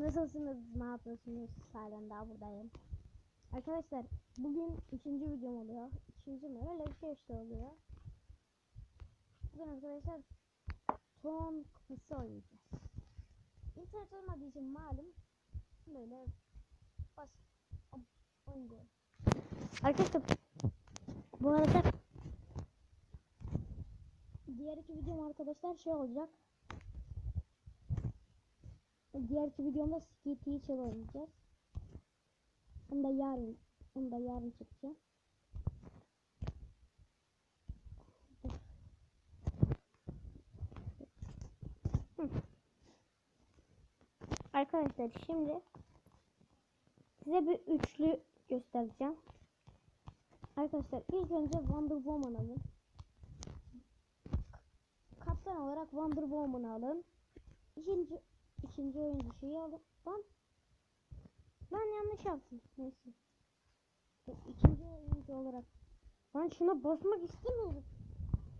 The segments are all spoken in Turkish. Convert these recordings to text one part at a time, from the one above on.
nasılsınız? Ne yapıyorsunuz? Halen daha buradayım. Arkadaşlar bugün üçüncü videom oluyor. Üçüncü mü? Öyle bir şey işte oluyor. Bugün arkadaşlar ton kupası oynayacağız. İnternet olmadığı için malum böyle basit oynuyorum. Arkadaşlar bu arada diğer iki videom arkadaşlar şey olacak. Diğer iki videomda Ski Teacher oynayacağız. Onu da yarın, onu da yarın çekeceğim. Arkadaşlar şimdi size bir üçlü göstereceğim. Arkadaşlar ilk önce Wonder Woman alın. Kaptan olarak Wonder Woman alın. İkinci ikinci oyuncu şeyi alın. Lan ben yanlış yaptım. Neyse. E, İkinci oyuncu olarak ben şuna basmak istemiyorum.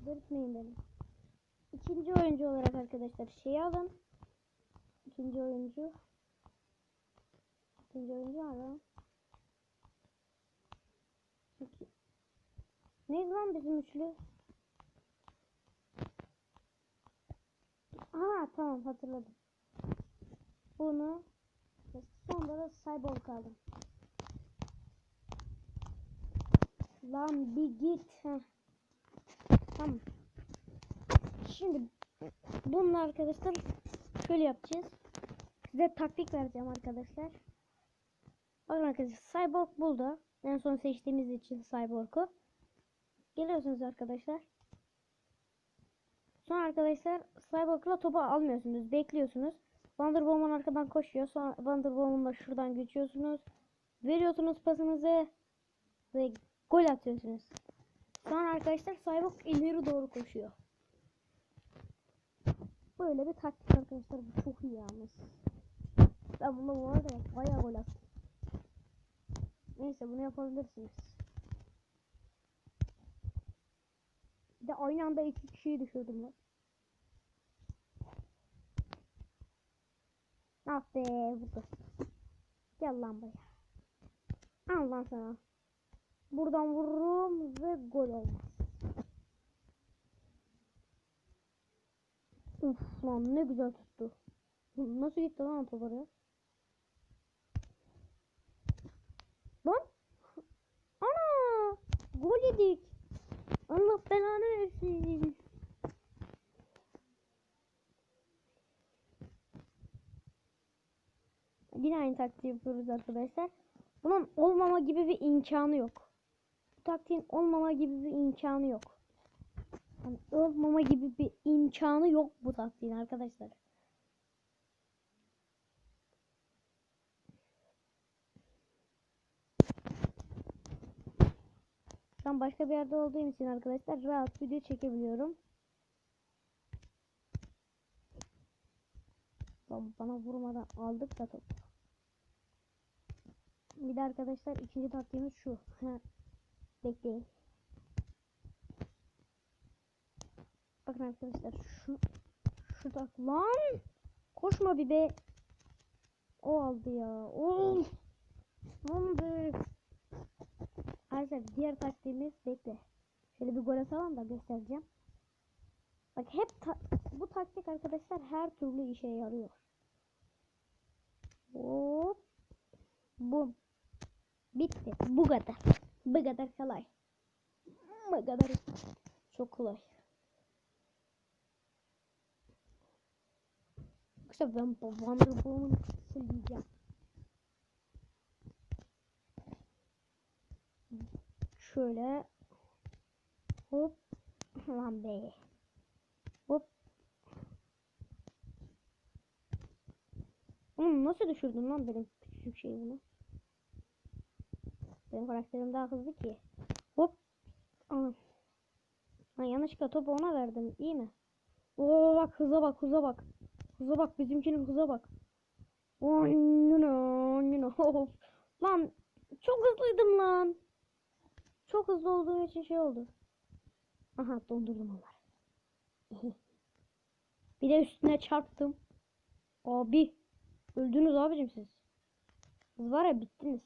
Delirtmeyin beni. İkinci oyuncu olarak arkadaşlar şeyi alın. İkinci oyuncu. İkinci oyuncu alın. İki. Neydi lan bizim üçlü? Aa tamam hatırladım. Bunu ve sonra da cyborg aldım. Lan bir git. Heh. Tamam. Şimdi bununla arkadaşlar şöyle yapacağız. Size taktik vereceğim arkadaşlar. Bakın arkadaşlar Cyborg buldu. En son seçtiğimiz için Cyborg'u. Geliyorsunuz arkadaşlar. Sonra arkadaşlar Cyborg'la topu almıyorsunuz. Bekliyorsunuz. Wonder Woman arkadan koşuyor. Sonra Wonder Woman'la şuradan geçiyorsunuz. Veriyorsunuz pasınızı. Ve gol atıyorsunuz. Sonra arkadaşlar Cyborg ileri doğru koşuyor. Böyle bir taktik arkadaşlar. Bu çok iyi yalnız. Ben bunda bu arada bayağı gol attım. Neyse bunu yapabilirsiniz. Bir de aynı anda iki kişiyi düşürdüm lan. Ah be burada. Gel lan buraya. Al lan sana. Buradan vururum ve gol olmaz. Uf lan ne güzel tuttu. Nasıl gitti lan top oraya? Lan. Ana. Gol yedik. Allah belanı versin. Yine aynı taktiği yapıyoruz arkadaşlar. Bunun olmama gibi bir imkanı yok. Bu taktiğin olmama gibi bir imkanı yok. Yani olmama gibi bir imkanı yok bu taktiğin arkadaşlar. Ben başka bir yerde olduğum için arkadaşlar rahat video çekebiliyorum. Bana vurmadan aldık da top. Bir de arkadaşlar ikinci taktiğimiz şu. Bekleyin. Bakın arkadaşlar şu şu tak lan koşma bir be. O aldı ya. Lan be. Arkadaşlar diğer taktiğimiz bekle. Şöyle bir gol atalım da göstereceğim. Bak hep ta bu taktik arkadaşlar her türlü işe yarıyor. Hop. Bum. Bitti. Bu kadar. Bu kadar kolay. Bu kadar çok kolay. İşte ben Wonder Woman'ı fullleyeceğim. Şöyle. Hop. Lan be. Hop. Oğlum nasıl düşürdün lan benim küçücük şeyi bunu? Benim karakterim daha hızlı ki. Hop. Anam. Ha, yanlışlıkla topu ona verdim. İyi mi? Oo bak hıza bak hıza bak. Hıza bak bizimkinin hıza bak. Oo, nino, nino. Lan çok hızlıydım lan. Çok hızlı olduğum için şey oldu. Aha dondurdum onları. Bir de üstüne çarptım. Abi. Öldünüz abicim siz. Siz var ya bittiniz.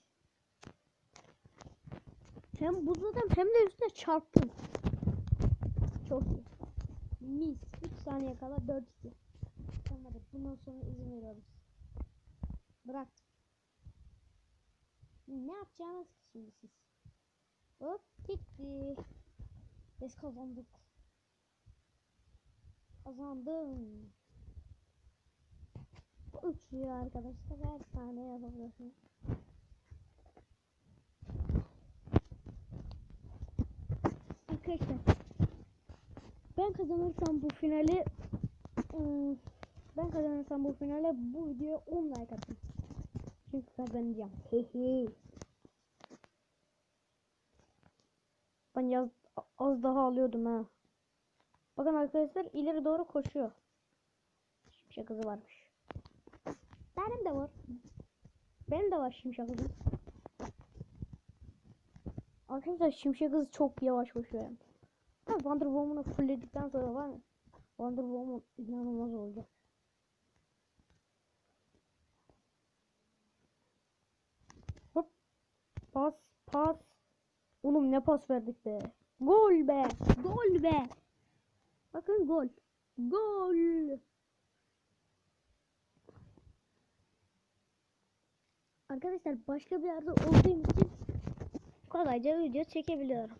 Hem buzladım hem de üstüne çarptım. Çok iyi. Mis. 3 saniye kala 4 2. Tamam bundan sonra izin veriyoruz. Bırak. Ne yapacağınız şimdi siz? Hop bitti. Biz kazandık. Kazandım. Üçlüyü arkadaşlar her saniye yapabiliyorsunuz. Arkadaşlar ben kazanırsam bu finali ıı, ben kazanırsam bu finale bu videoya 10 like atın. Çünkü kazanacağım. Ben yaz, az daha alıyordum ha. Bakın arkadaşlar ileri doğru koşuyor. Şimşek hızı varmış. Benim de var. Benim de var şimşek hızı. Arkadaşlar şimşek hızı çok yavaş koşuyor yani. Wonder Woman'ı fullledikten sonra var mı? Wonder Woman inanılmaz olacak. Hop. Pas pas. Oğlum ne pas verdik be. Gol be. Gol be. Bakın gol. Gol. Arkadaşlar başka bir yerde olduğum için kolayca video çekebiliyorum.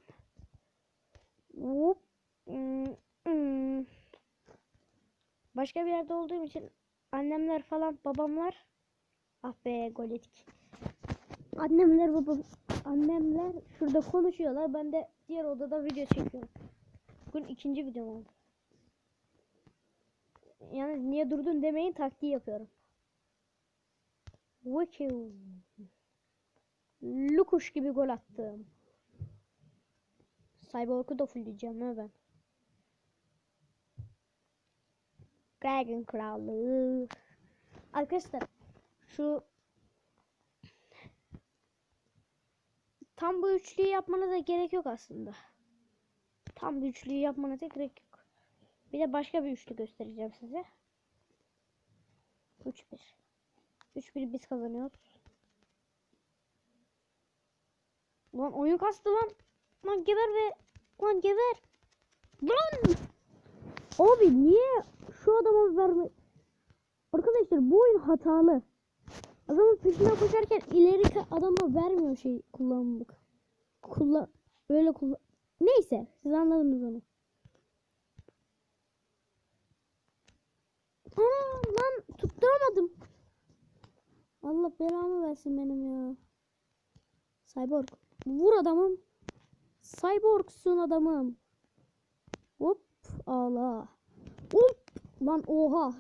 Hop. Hmm, hmm. Başka bir yerde olduğum için annemler falan babamlar ah be gol yedik. Annemler babam annemler şurada konuşuyorlar. Ben de diğer odada video çekiyorum. Bugün ikinci videom oldu. Yani niye durdun demeyin taktiği yapıyorum. Wikiu. Lukuş gibi gol attım. Cyborg'u da fullleyeceğim ha ben. Dragon Kralı. Arkadaşlar şu tam bu üçlüyü yapmanıza gerek yok aslında. Tam bu üçlüyü yapmanıza gerek yok. Bir de başka bir üçlü göstereceğim size. 3-1. 3-1 biz kazanıyoruz. Lan oyun kastı lan. Lan geber ve lan geber. Lan! Abi niye şu adama verme? Arkadaşlar bu oyun hatalı. Adamın peşinden koşarken ileri adama vermiyor şey kullanmak. Kullan öyle kullan. Neyse siz anladınız onu. Ana lan tutturamadım. Allah belamı versin benim ya. Cyborg. Vur adamım. Cyborgsun adamım. Hop ağla. Hop lan oha.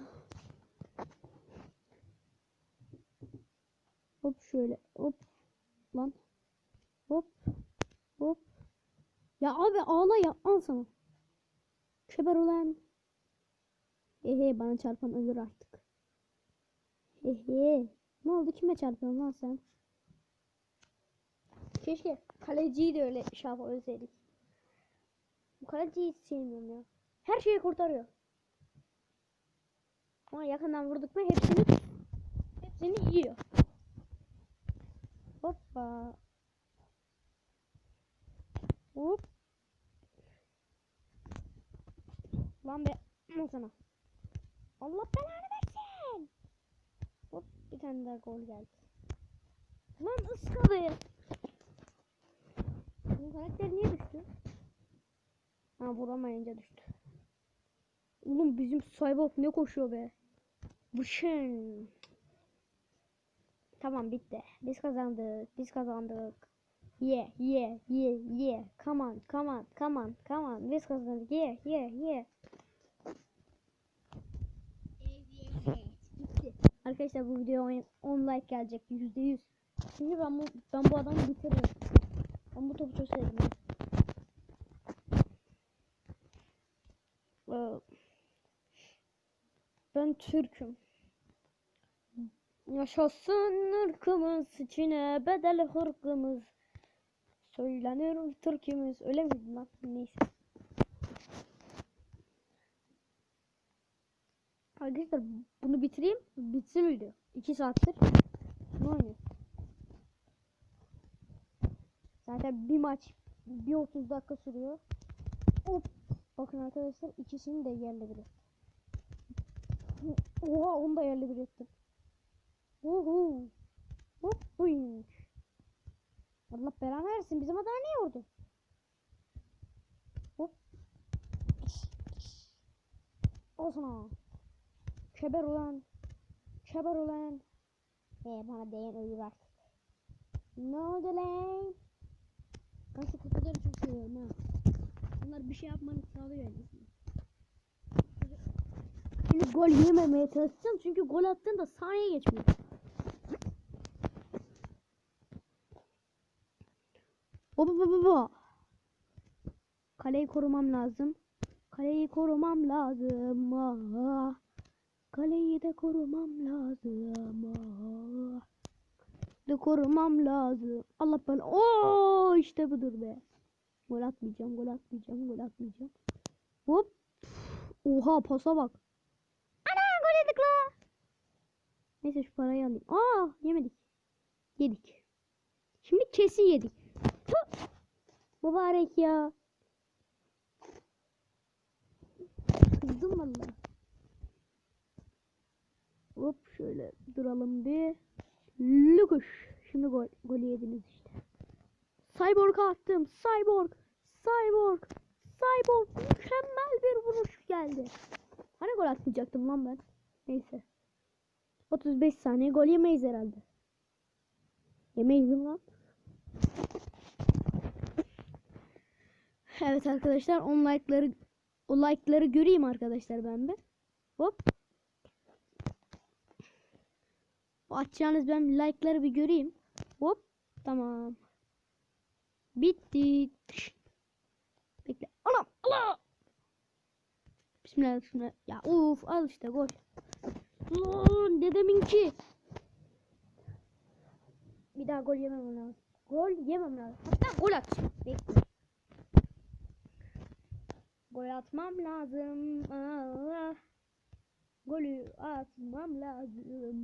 Hop şöyle hop lan. Hop hop. Ya abi ağla ya al sana. Keber ulan. Hehe bana çarpan ölür artık. Hehe. Ne oldu kime çarpıyorsun lan sen? Keşke kaleciyi de öyle şey yapabilseydik. Bu kaleciyi hiç sevmiyorum ya. Her şeyi kurtarıyor. Ama yakından vurduk mu hepsini hepsini yiyor. Hoppa. Hop. Lan be al sana. Allah belanı versin. Hop bir tane daha gol geldi. Lan ıskalı. Bu karakter niye düştü? Ha vuramayınca düştü. Oğlum bizim Cyborg ne koşuyor be. Vışın. Tamam bitti. Biz kazandık. Biz kazandık. Yeah, yeah, yeah, yeah. Come on, come on, come on, come on. Biz kazandık. Yeah, yeah, yeah. Arkadaşlar bu videoya 10 like gelecek %100. Çünkü ben bu, ben bu adamı bitiriyorum. Ben bu topu çok sevdim. Ee, Ben Türk'üm. Yaşasın ırkımız, içine bedel hırkımız. Söylenir Türk'ümüz. Öyle miydi lan? Neyse. Arkadaşlar bunu bitireyim. Bitsin video. 2 saattir. Ne oynuyor? Zaten bir maç bir 30 dakika sürüyor. Hop. Bakın arkadaşlar ikisini de yerle bir ettim. Oha onu da yerle bir ettim. Uhu. Hop. Buymuş. Allah belanı versin. Bizim adamı niye vurdu? Hop. Al sana. Keber ulan. Keber ulan. Ee, bana değen ölür artık. Ne oldu lan? Ben şu kutuları çok seviyorum ha. Bunlar bir şey yapmanı sağlıyor yani. Şimdi gol yememeye çalışacağım çünkü gol attığında saniye geçmiyor. Baba baba baba. Kaleyi korumam lazım. Kaleyi korumam lazım. Ah. Kaleyi de korumam lazım. Ah. De korumam lazım. Allah ben. Oo işte budur be. Gol atmayacağım, gol atmayacağım, gol atmayacağım. Hop. Oha pasa bak. Ana gol yedik la. Neyse şu parayı alayım. Aa yemedik. Yedik. Şimdi kesin yedik. Tüh. Mübarek ya. Kızdım valla. Hop şöyle duralım bir. Lukuş. Şimdi gol, golü yediniz işte. Cyborg attım. Cyborg. Cyborg. Cyborg. Mükemmel bir vuruş geldi. Hani gol atmayacaktım lan ben. Neyse. 35 saniye gol yemeyiz herhalde. Yemeyiz lan? Evet arkadaşlar on like'ları o like'ları göreyim arkadaşlar ben bir. Hop. O atacağınız ben like'ları bir göreyim. Hop. Tamam. Bitti. Bekle. Anam. Allah. Bismillah. Bismillah. Ya uf al işte gol. Lan dedeminki. Bir daha gol yemem lazım. Gol yemem lazım. Hatta gol at. Bekle. Gol atmam lazım. Aa. Golü atmam lazım.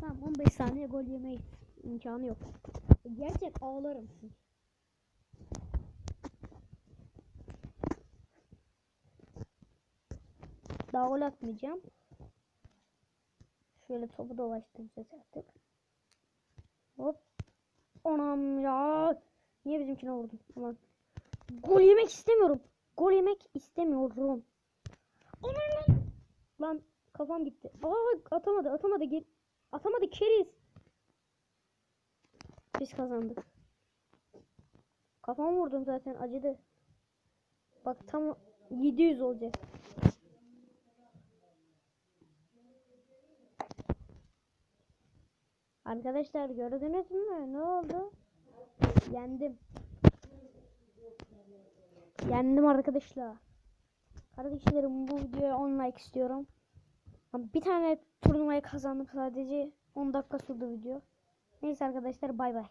Tamam 15 saniye gol yemeyiz. İmkanı yok. Gerçek ağlarım. Daha gol atmayacağım. Şöyle topu dolaştıracağız artık. Hop. Anam ya. Niye bizimkine vurdun? Aman. Gol yemek istemiyorum. Gol yemek istemiyorum. Aman lan. Kafam gitti. Aa atamadı atamadı. Gel. Atamadı keriz. Biz kazandık. Kafamı vurdum zaten acıdı. Bak tam 700 olacak. Arkadaşlar gördünüz mü? Ne oldu? Yendim. Yendim arkadaşlar. Kardeşlerim bu videoya 10 like istiyorum. Bir tane turnuvayı kazandım sadece 10 dakika sürdü video. Neyse arkadaşlar bay bay.